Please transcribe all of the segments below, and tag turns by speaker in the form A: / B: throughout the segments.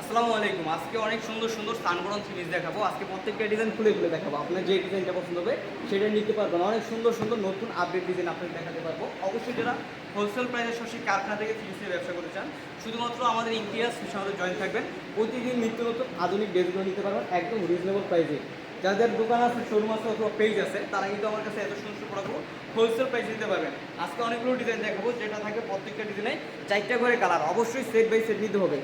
A: আসসালামু আলাইকুম। আজকে অনেক সুন্দর সুন্দর সানগরম সিরিজ দেখাবো। আজকে প্রত্যেকটা ডিজাইন খুলে খুলে দেখাবো। আপনার যে ডিজাইনটা পছন্দ হবে, সেটা নিতে পারবেন অনেক সুন্দর সুন্দর নতুন আপডেট ডিজাইন আপনাকে দেখাতে পারব। অবশ্যই যারা হোলসেল প্রাইসের সরাসরি কারখানা থেকে সিরিজের ব্যবসা করতে চান, শুধুমাত্র আমাদের ইন্ডিয়াস সঙ্গে জয়েন থাকবেন। প্রতিদিন নিত্য নতুন আধুনিক ড্রেসগুলো নিতে পারবেন একদম রিজনেবল প্রাইসে যাদের দোকান আছে শোরুম আছে অথবা পেজ আছে, তারা কিন্তু আমার কাছে এত সুন্দর প্রোডাক্টগুলো হোলসেল প্রাইসে নিতে পারবেন। আজকে অনেকগুলো ডিজাইন দেখাবো, যেটা থাকে প্রত্যেকটা ডিজাইনে চারটা করে কালার অবশ্যই সেট বাই সেট নিতে হবে।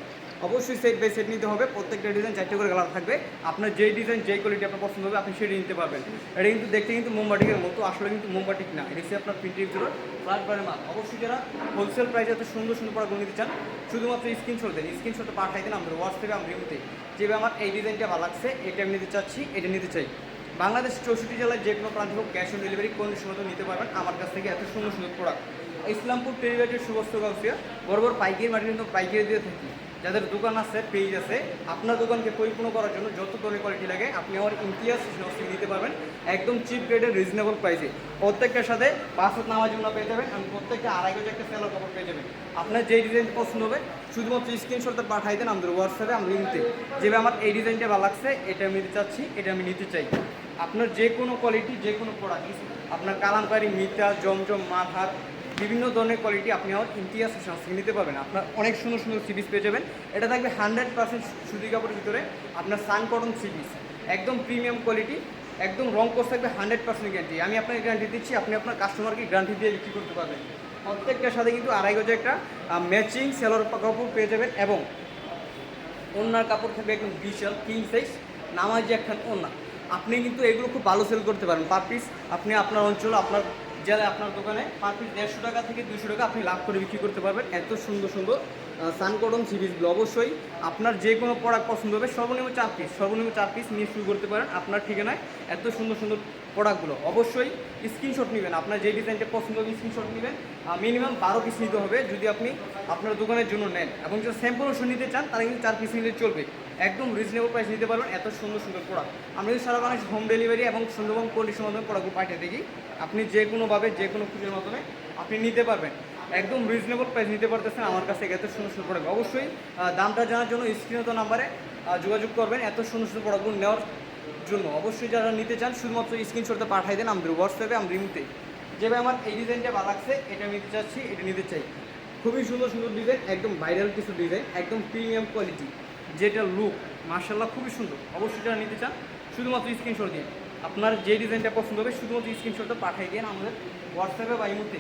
A: অবশ্যই সেট বাই সেট নিতে হবে। প্রত্যেকটা ডিজাইন চারটে করে কালার থাকবে। আপনার যেই ডিজাইন যেই কোয়ালিটি আপনার পছন্দ হবে, আপনি সেটি নিতে পারবেন। এটা কিন্তু দেখতে কিন্তু মোমবাটিকের মতো, আসলে কিন্তু মোমবাটিক না। এটা হচ্ছে আপনার ভিতরে ফ্লাট বারের মাল অবশ্যই যারা হোলসেল প্রাইসে এত সুন্দর সুন্দর প্রোডাক্ট নিতে চান, শুধুমাত্র স্ক্রিনশট দেন। স্ক্রিনশটটা পাঠাই দেন আমাদের হোয়াটসঅ্যাপে আমি রিভিউতে যেভাবে আমার এই ডিজাইনটা ভালো লাগছে, এটা আমি নিতে চাচ্ছি, এটা নিতে চাই। বাংলাদেশ চৌষট্টি জেলায় যে কোনো প্রান্ত হোক ক্যাশ অন ডেলিভারি কোন সময় নিতে পারবেন। আমার কাছ থেকে এত সুন্দর সুন্দর প্রোডাক্ট ইসলামপুর টেরিবাইটের সুবস্ত গাউসিয়া বড় পাইকারি মাটি কিন্তু পাইকারি দিয়ে থাকি। যাদের দোকান আছে পেজ আছে, আপনার দোকানকে পরিপূর্ণ করার জন্য যত ধরনের কোয়ালিটি লাগে, আপনি আমার ইমতিয়াজ নস্টিক নিতে পারবেন। একদম চিপ রেটের রিজনেবল প্রাইসে প্রত্যেকটার সাথে পাঁচ হাত নামাজ জন্য পেয়ে যাবেন আমি প্রত্যেকটা আড়াই গজ একটা সেলার কাপড় পেয়ে যাবেন। আপনার যেই ডিজাইন পছন্দ হবে, শুধুমাত্র স্ক্রিনশটটা পাঠাই দেন আমাদের হোয়াটসঅ্যাপে আমি নিতে। যেভাবে আমার এই ডিজাইনটা ভালো লাগছে, এটা আমি নিতে চাচ্ছি, এটা আমি নিতে চাই। আপনার যে কোনো কোয়ালিটি যে কোনো প্রোডাক্ট আপনার কালামকারি মিতা, জমজম, মালহার বিভিন্ন ধরনের কোয়ালিটি আপনি আমার ইমতিয়াজ সংস্কৃতি নিতে পারবেন। আপনার অনেক সুন্দর সুন্দর সিরিজ পেয়ে যাবেন। এটা থাকবে হান্ড্রেড পার্সেন্ট সুতি কাপড়ের ভিতরে আপনার সান কটন সিরিজ একদম প্রিমিয়াম কোয়ালিটি একদম রং কোর্স থাকবে হান্ড্রেড পার্সেন্ট গ্যারান্টি আমি আপনাকে গ্যারান্টি দিচ্ছি, আপনি আপনার কাস্টমারকে গ্যারান্টি দিয়ে বিক্রি করতে পারবেন। প্রত্যেকটার সাথে কিন্তু আড়াই গজে একটা ম্যাচিং সেলোর কাপড় পেয়ে যাবেন এবং ওনার কাপড় থাকবে একদম বিশাল কিং সাইজ নামাজি একখান ওনা। আপনি কিন্তু এগুলো খুব ভালো সেল করতে পারেন। পার পিস আপনি আপনার অঞ্চল, আপনার জেলায় আপনার দোকানে পার পিস দেড়শো টাকা থেকে দুশো টাকা আপনি লাভ করে বিক্রি করতে পারবেন। এত সুন্দর সুন্দর সানকটন সিরিজগুলো অবশ্যই। আপনার যে কোনো প্রোডাক্ট পছন্দ হবে, সর্বনিম্ন চার পিস সর্বনিম্ন চার পিস নিয়ে শুরু করতে পারেন। আপনার ঠিকানায় এত সুন্দর সুন্দর প্রোডাক্টগুলো অবশ্যই স্ক্রিনশট নেবেন। আপনার যে ডিজাইনটা পছন্দ হবে স্ক্রিনশট নেবেন। মিনিমাম বারো পিস নিতে হবে, যদি আপনি আপনার দোকানের জন্য নেন। এবং যদি স্যাম্পল ওষুধ নিতে চান, তাহলে কিন্তু চার পিস নিলে চলবে। একদম রিজনেবল প্রাইস নিতে পারবেন, এত সুন্দর সুন্দর প্রোডাক্ট আমরা কিন্তু সারা বাংলাদেশ হোম ডেলিভারি এবং সুন্দরবন কন্ডিশনের মাধ্যমে প্রোডাক্টগুলো পাঠিয়ে দেখি, আপনি যে কোনোভাবে, যে কোনো খুঁজের মাধ্যমে আপনি নিতে পারবেন। একদম রিজনেবল প্রাইস নিতে পারতেছেন আমার কাছে এত সুন্দর সুন্দর প্রোডাক্ট অবশ্যই দামটা জানার জন্য স্ক্রিনত নাম্বারে যোগাযোগ করবেন। এত সুন্দর সুন্দর প্রোডাক্টগুলো নেওয়ার জন্য অবশ্যই যারা নিতে চান, শুধুমাত্র স্ক্রিনশটটা পাঠাই দেন আমাদের হোয়াটসঅ্যাপে আমি রিমুতে যেভাবে আমার এই ডিজাইনটা ভালো লাগছে, এটা নিতে চাচ্ছি, এটা নিতে চাই। খুবই সুন্দর সুন্দর ডিজাইন একদম ভাইরাল কিছু ডিজাইন একদম প্রিমিয়াম কোয়ালিটি যেটা লুক মার্শাল্লাহ খুবই সুন্দর। অবশ্যই যারা নিতে চান, শুধুমাত্র স্ক্রিনশট দিন আপনার যে ডিজাইনটা পছন্দ হবে, শুধুমাত্র স্ক্রিনশটটা পাঠিয়ে দিন আমাদের হোয়াটসঅ্যাপে বা ইমুতে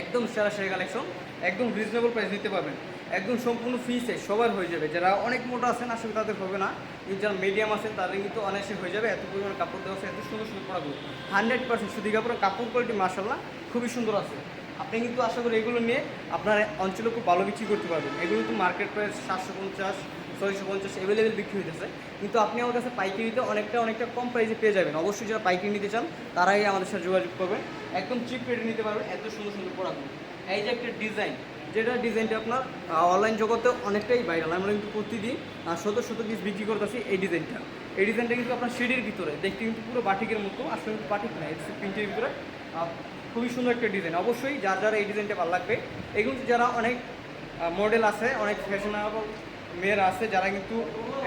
A: একদম সেরা সেরা কালেকশন একদম রিজনেবল প্রাইস দিতে পারবেন। একদম সম্পূর্ণ ফ্রি সবার হয়ে যাবে। যারা অনেক মোটা আছেন আসলে তাদের হবে না। কিন্তু যারা মিডিয়াম আছেন, তাদের কিন্তু অনায়াসে হয়ে যাবে। এত পরিমাণ কাপড় দেওয়া আছে, এত সুন্দর সুন্দর পড়াগুলো হান্ড্রেড পার্সেন্ট সুতি কাপড়ের কাপড় কোয়ালিটি মার্শাল্লাহ খুবই সুন্দর আছে। আপনি কিন্তু আশা করি এগুলো নিয়ে আপনার অঞ্চলে খুব ভালো বিক্রি করতে পারবেন। এগুলো কিন্তু মার্কেট প্রাইস সাতশো পঞ্চাশ, ছয়শো পঞ্চাশ অ্যাভেলেবেল বিক্রি হইতেছে। কিন্তু আপনি আমার কাছে পাইকারিতে অনেকটা অনেকটা কম প্রাইসে পেয়ে যাবেন। অবশ্যই যারা পাইকারি নিতে চান, তারাই আমাদের সাথে যোগাযোগ করবেন। একদম চিপ রেটে নিতে পারবেন, এত সুন্দর সুন্দর প্রোডাক্টগুলো এই যে একটা ডিজাইন যেটা ডিজাইনটা আপনার অনলাইন জগতে অনেকটাই ভাইরাল আমরা কিন্তু প্রতিদিন শত শত পিস বিক্রি করতেছি এই ডিজাইনটা এই ডিজাইনটা কিন্তু আপনার সিঁড়ির ভিতরে, দেখতে কিন্তু পুরো বাটিকের মতো আসলে কিন্তু বাটিক না এটা প্রিন্টের ভিতরে খুবই সুন্দর একটা ডিজাইন অবশ্যই যার যারা এই ডিজাইনটা ভালো লাগবে, এগুলো যারা অনেক মডেল আছে, অনেক ফ্যাশনেবল মেয়েরা আছে যারা কিন্তু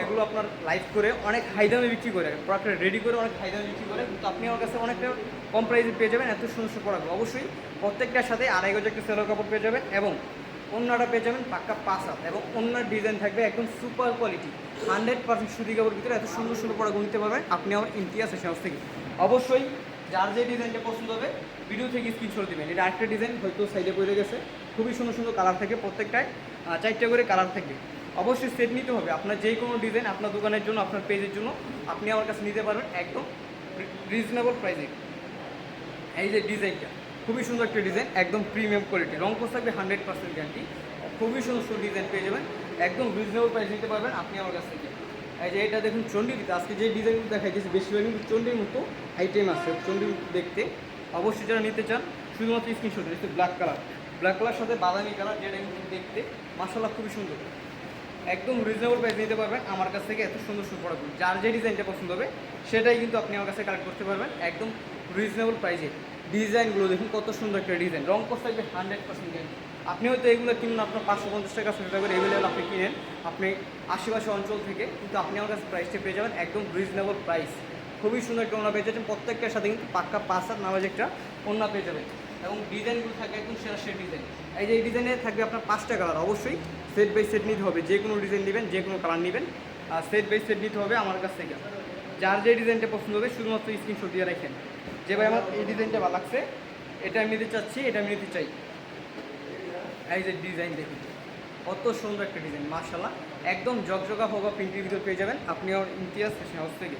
A: এগুলো আপনার লাইভ করে অনেক হাই দামে বিক্রি করে। প্রোডাক্টটা রেডি করে অনেক হাই দামে বিক্রি করে। কিন্তু আপনি আমার কাছে অনেকটা কম প্রাইসে পেয়ে যাবেন, এত সুন্দর প্রোডাক্ট অবশ্যই প্রত্যেকটার সাথে আড়াই গজ একটা সেলোর কাপড় পেয়ে যাবেন এবং অন্যটা পেয়ে যাবেন পাক্কা পাঁচ হাত এবং অন্যার ডিজাইন থাকবে একদম সুপার কোয়ালিটি হান্ড্রেড পার্সেন্ট সুতি কাপড় ভিতরে এত সুন্দর সুন্দর প্রোডাক্ট নিতে পারবেন। আপনি আমার ইমতিয়াজ হাউস থেকে। অবশ্যই যার যে ডিজাইনটা পছন্দ হবে ভিডিও থেকে স্ক্রিনশট দিবেন। এটা আরেকটা ডিজাইন হয়তো সাইডে পড়ে গেছে। খুবই সুন্দর সুন্দর কালার থাকে প্রত্যেকটায়। চারটে করে কালার থাকবে। অবশ্যই সেট নিতে হবে। আপনার যে কোনো ডিজাইন আপনার দোকানের জন্য, আপনার পেজের জন্য, আপনি আমার কাছে নিতে পারবেন একদম রিজনেবল প্রাইসে এই যে ডিজাইনটা খুবই সুন্দর একটা ডিজাইন একদম প্রিমিয়াম কোয়ালিটি রং কোর্স থাকবে হান্ড্রেড পার্সেন্ট গ্যারান্টি খুবই সুন্দর সুন্দর ডিজাইন পেয়ে যাবেন, একদম রিজনেবল প্রাইস নিতে পারবেন আপনি আমার কাছ থেকে। এই যে এটা দেখুন চণ্ডীতে আজকে যে ডিজাইনগুলো দেখাই দিয়েছি বেশিরভাগ কিন্তু চণ্ডীর মতো আইটেম আছে চণ্ডী দেখতে। অবশ্যই যারা নিতে চান, শুধুমাত্র screenshot black colour black colour সাথে বাদামি কালার যেটা কিন্তু দেখতে মাসাল্লাহ খুবই সুন্দর। একদম রিজনেবল প্রাইস নিতে পারবেন। আমার কাছ থেকে এত সুন্দর সুন্দর প্রোডাক্ট যার যে ডিজাইনটা পছন্দ হবে, সেটাই কিন্তু আপনি আমার কাছে কালেক্ট করতে পারবেন। একদম রিজনেবল প্রাইসে ডিজাইনগুলো দেখুন, কত সুন্দর একটা ডিজাইন রং কোর্স থাকবে হান্ড্রেড পার্সেন্ট আপনি হয়তো এগুলো কিনুন আপনার পাঁচশো পঞ্চাশ টাকা, ছশো টাকা এভেলেবল আপনি কিনেন। আপনি আশেপাশে অঞ্চল থেকে, কিন্তু আপনি আমার কাছে প্রাইসটা পেয়ে যাবেন একদম রিজনেবল প্রাইস খুবই সুন্দর একটা ওনা পেয়ে যাচ্ছেন। প্রত্যেকটার সাথে কিন্তু পাক্কা পাঁচ হাত নামাজ একটা ওনা পেয়ে যাবেন। এবং ডিজাইনগুলো থাকে একদম সেরা সেরা ডিজাইন। এই যে এই ডিজাইনে থাকবে আপনার পাঁচটা কালার অবশ্যই সেট বাই সেট নিতে হবে। যে কোনো ডিজাইন নেবেন, যে কোনো কালার নেবেন। আর সেট বাই সেট নিতে হবে আমার কাছ থেকে যার যে ডিজাইনটা পছন্দ হবে, শুধুমাত্র স্ক্রিনশট দিয়ে রাখেন। যে ভাই আমার এই ডিজাইনটা ভালো লাগছে, এটা আমি নিতে চাচ্ছি, এটা আমি নিতে চাই। এই যে ডিজাইন দেখুন। কত সুন্দর একটা ডিজাইন মার্শাল্লাহ একদম হোক বা প্রিন্টের ভিতর পেয়ে যাবেন। আপনি আমার ইমতিয়াজ ফ্যাশন হাউস থেকে।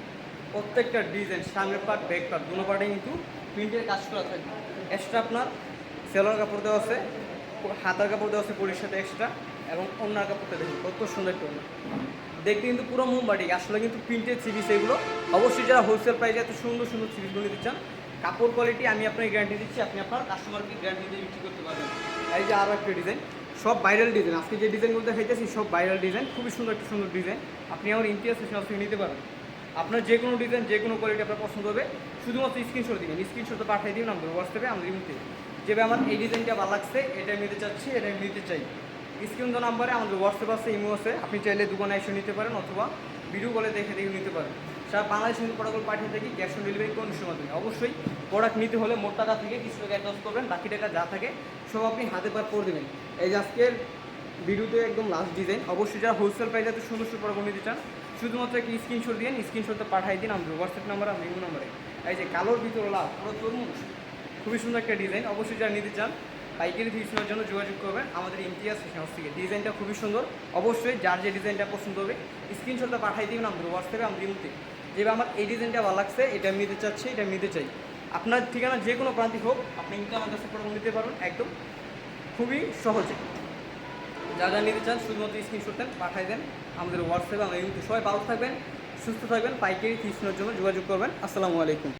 A: প্রত্যেকটা ডিজাইন সামনের পার্ট ব্যাক পার্ট দুনো পার্টে কিন্তু প্রিন্টের কাজ করা থাকবে। এক্সট্রা আপনার সেলোয়ার কাপড় দেওয়া আছে, হাতার কাপড় দেওয়া আছে পরির সাথে এক্সট্রা এবং অন্যার কাপড়টা দেখুন কত সুন্দর একটা। দেখতে কিন্তু পুরো মোমবাটি আসলে কিন্তু প্রিন্টেড সিরিজ এগুলো। অবশ্যই যারা হোলসেল প্রাইসে এত সুন্দর সুন্দর সিরিজগুলো নিতে চান, কাপড় কোয়ালিটি আমি আপনাকে গ্যারান্টি দিচ্ছি, আপনি আপনার কাস্টমারকে গ্যারান্টি দিয়ে বিক্রি করতে পারবেন। এই যে আরও একটা ডিজাইন সব ভাইরাল ডিজাইন আজকে যে ডিজাইনগুলো দেখাইতেছি, সব ভাইরাল ডিজাইন খুবই সুন্দর একটা সুন্দর ডিজাইন আপনি আমার ফ্যাশন থেকে নিতে পারেন আপনার যে কোনো ডিজাইন যে কোনো কোয়ালিটি আপনার পছন্দ হবে, শুধুমাত্র স্ক্রিনশট দিবেন। স্ক্রিনশটটা পাঠিয়ে দিন আমাদের হোয়াটসঅ্যাপে আমাদের ইমুতে যে ভাই, আমার এই ডিজাইনটা ভালো লাগছে, এটা নিতে চাচ্ছি, এটা নিতে চাই। স্ক্রিন তো নাম্বারে আমাদের হোয়াটসঅ্যাপ আছে ইমো আছে। আপনি চাইলে দোকানে এসে নিতে পারেন অথবা ভিডিও কলে দেখে দেখে নিতে পারেন। সারা বাংলাদেশ কিন্তু প্রোডাক্ট পাঠিয়ে থাকি ক্যাশ অন ডেলিভারি কন্ডিশন মাধ্যমে। অবশ্যই প্রোডাক্ট নিতে হলে মোট টাকা থেকে কিছু টাকা অ্যাডভান্স করবেন, বাকি টাকা যা থাকে সব আপনি হাতে পার করে দেবেন। এই আজকের ভিডিওতে একদম লাস্ট ডিজাইন অবশ্যই যারা হোলসেল প্রাইস এত সুন্দর সুন্দর প্রোডাক্ট নিতে চান শুধুমাত্র একটি স্ক্রিনশট দিন স্ক্রিনশটটা পাঠিয়ে দিন আমাদের হোয়াটসঅ্যাপ নাম্বার আর ইমো নাম্বারে এই যে কালোর ভিতরে লাভ পুরো তরমুজ। খুবই সুন্দর একটা ডিজাইন অবশ্যই যারা নিতে চান, পাইকারি ফিসনের জন্য যোগাযোগ করবেন। আমাদের ইমতিয়াজ ফ্যাশন থেকে। ডিজাইনটা খুবই সুন্দর। অবশ্যই যার যে ডিজাইনটা পছন্দ হবে স্ক্রিনশটটা পাঠিয়ে দিবেন আমাদের হোয়াটসঅ্যাপে আমাদের ইমতে। যেভাবে আমার এই ডিজাইনটা ভালো লাগছে, এটা আমি নিতে চাচ্ছি, এটা নিতে চাই। আপনার ঠিকানা যে কোনো প্রান্তিক হোক, আপনি কিন্তু আমার কাছে প্রোডাক্ট নিতে পারবেন, একদম খুবই সহজে। যা যা নিতে চান শুধুমাত্র স্ক্রিনশট দেন পাঠাই দেন আমাদের হোয়াটসঅ্যাপে আমাদের ইউটিউব সবাই ভালো থাকবেন, সুস্থ থাকবেন। পাইকারি ফিস জন্য যোগাযোগ করবেন। আসসালামু আলাইকুম।